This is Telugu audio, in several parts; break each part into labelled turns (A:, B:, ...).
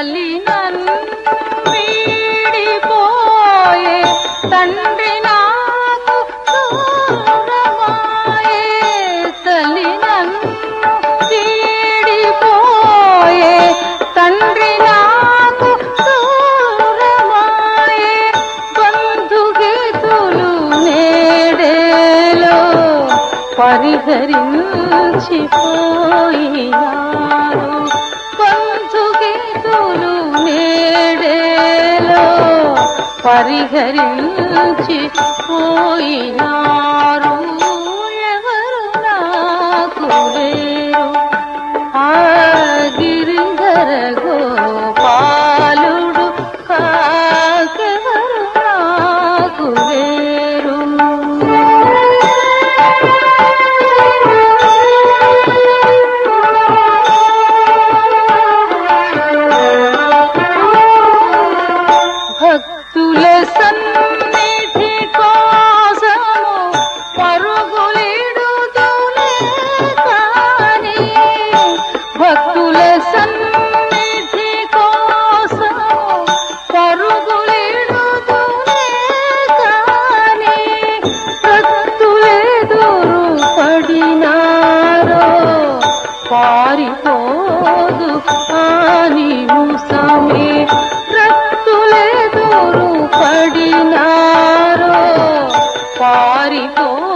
A: తల్లి నన్ను వీడిపోయే తండ్రి నాకు దూరమాయే. తల్లి నన్ను వీడిపోయే తండ్రి నాకు దూరమాయే. బంధుగీతులు పరిహరించిపోయినారు పరిహరించి పోయినారు. భక్తుల కోసము పరుగులిడుదులే కాని. భక్తుల సన్నిధి కోసము పరుగులిడుదులే కాని. భక్తులెదురు పడినారో పారిపోదు అని ముసమే పడినారో పారిపోదు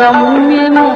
A: గమ్యము